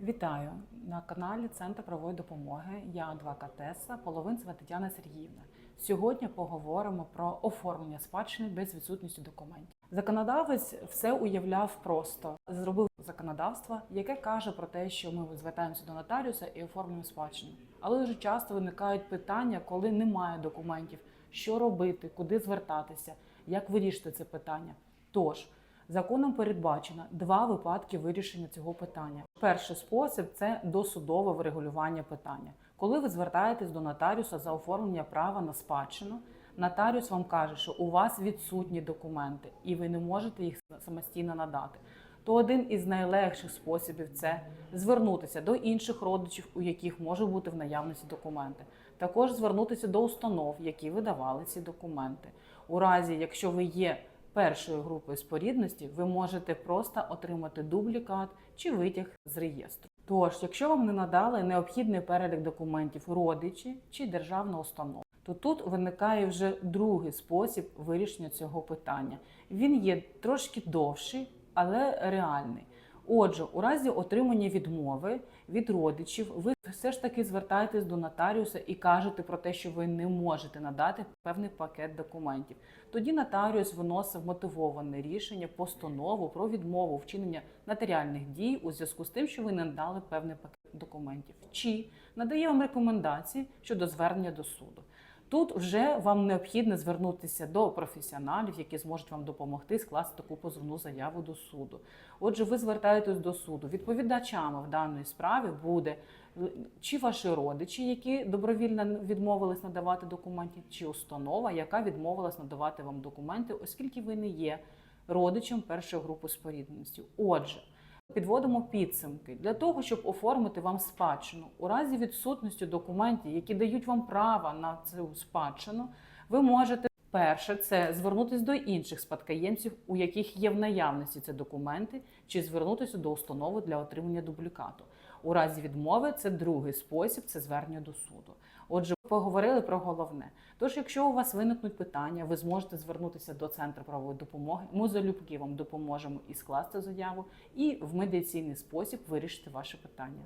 Вітаю на каналі Центр правової допомоги. Я адвокатеса Половинцева Тетяна Сергіївна. Сьогодні поговоримо про оформлення спадщини без відсутності документів. Законодавець все уявляв просто зробив законодавство, яке каже про те, що ми звертаємося до нотаріуса і оформлюємо спадщину. Але дуже часто виникають питання, коли немає документів, що робити, куди звертатися, як вирішити це питання. Тож Законом передбачено два випадки вирішення цього питання. Перший спосіб це досудове врегулювання питання. Коли ви звертаєтесь до нотаріуса за оформлення права на спадщину, нотаріус вам каже, що у вас відсутні документи і ви не можете їх самостійно надати. То один із найлегших способів це звернутися до інших родичів, у яких може бути в наявності документи. Також звернутися до установ, які видавали ці документи. У разі, якщо ви є першою групою спорідності, ви можете просто отримати дублікат чи витяг з реєстру. Тож, якщо вам не надали необхідний перелік документів родичі чи державна установа, то тут виникає вже другий спосіб вирішення цього питання. Він є трошки довший, але реальний. Отже, у разі отримання відмови від родичів, ви все ж таки звертаєтесь до нотаріуса і кажете про те, що ви не можете надати певний пакет документів. Тоді нотаріус виносив мотивоване рішення, постанову про відмову вчинення нотаріальних дій у зв'язку з тим, що ви не надали певний пакет документів, чи надає вам рекомендації щодо звернення до суду. Тут вже вам необхідно звернутися до професіоналів, які зможуть вам допомогти скласти таку позовну заяву до суду. Отже, ви звертаєтесь до суду. Відповідачами в даній справі буде чи ваші родичі, які добровільно відмовились надавати документи, чи установа, яка відмовилась надавати вам документи, оскільки ви не є родичем першої групи спорідненості. Отже. Підводимо підсумки для того, щоб оформити вам спадщину. У разі відсутності документів, які дають вам право на цю спадщину, ви можете перше це звернутися до інших спадкоємців, у яких є в наявності ці документи, чи звернутися до установи для отримання дублікату. У разі відмови це другий спосіб це звернення до суду. Отже, поговорили про головне. Тож, якщо у вас виникнуть питання, ви зможете звернутися до центру правової допомоги. Ми залюбки вам допоможемо і скласти заяву, і в медиційний спосіб вирішити ваше питання.